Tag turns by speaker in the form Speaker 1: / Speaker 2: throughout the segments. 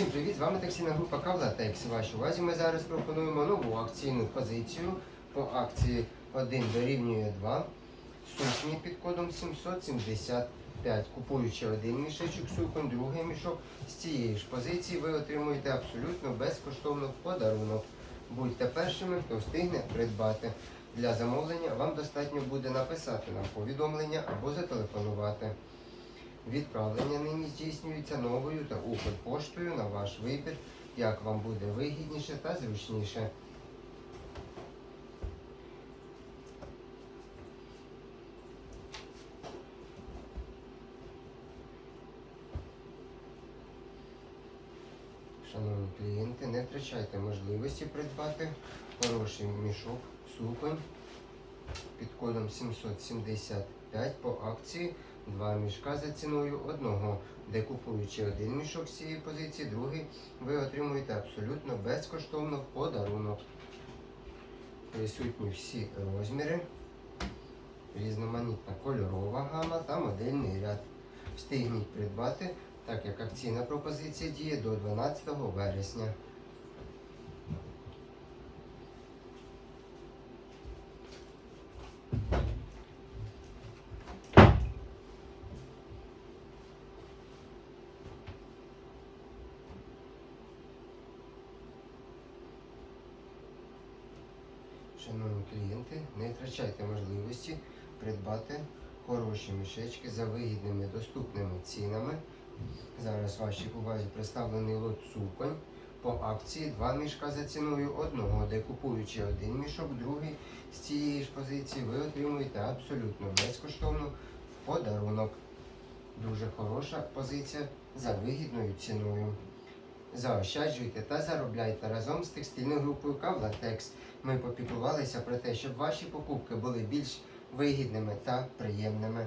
Speaker 1: Всім привіт! З вами таксійна група Кавлатекс. Вашій увазі ми зараз пропонуємо нову акційну позицію по акції 1 дорівнює 2 сукні під кодом 775. Купуючи один мішечок суконь, другий мішок з цієї ж позиції ви отримуєте абсолютно безкоштовно подарунок. Будьте першими, хто встигне придбати. Для замовлення вам достатньо буде написати нам повідомлення або зателефонувати. Відправлення нині здійснюється новою та Укрпоштою на ваш вибір, як вам буде вигідніше та зручніше. Шановні клієнти, не втрачайте можливості придбати хороший мішок суконь під кодом 775 по акції два мішка за ціною одного, де купуючи один мішок з цієї позиції, другий ви отримуєте абсолютно безкоштовно в подарунок. Присутні всі розміри, різноманітна кольорова гама та модельний ряд. Встигніть придбати, так як акційна пропозиція діє до 12 вересня. Шановні клієнти, не втрачайте можливості придбати хороші мішечки за вигідними доступними цінами. Зараз вашій увазі представлений лот суконь по акції два мішка за ціною одного, де купуючи один мішок, другий з цієї ж позиції, ви отримуєте абсолютно безкоштовно в подарунок. Дуже хороша позиція за вигідною ціною. Заощаджуйте та заробляйте разом з текстильною групою Кавлатекс. Ми попікувалися про те, щоб ваші покупки були більш вигідними та приємними.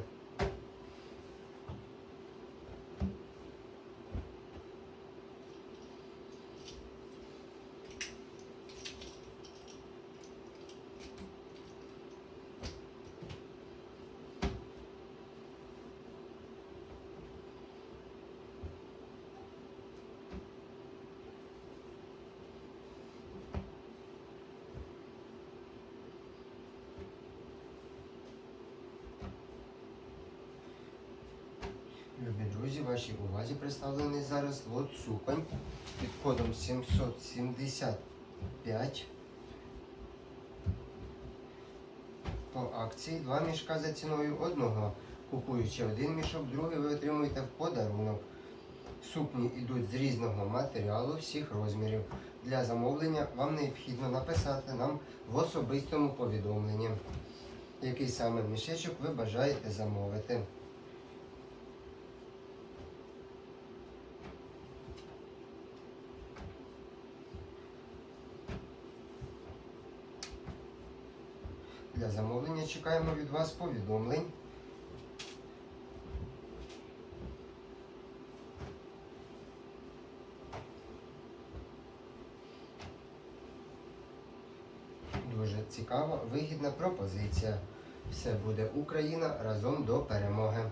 Speaker 1: Любі друзі, вашій увазі представлений зараз лот суконь під кодом 775. По акції два мішка за ціною одного. Купуючи один мішок, другий ви отримуєте в подарунок. Сукні йдуть з різного матеріалу всіх розмірів. Для замовлення вам необхідно написати нам в особистому повідомленні, який саме мішечок ви бажаєте замовити. Для замовлення чекаємо від вас повідомлень. Дуже цікава, вигідна пропозиція. Все буде Україна разом до перемоги.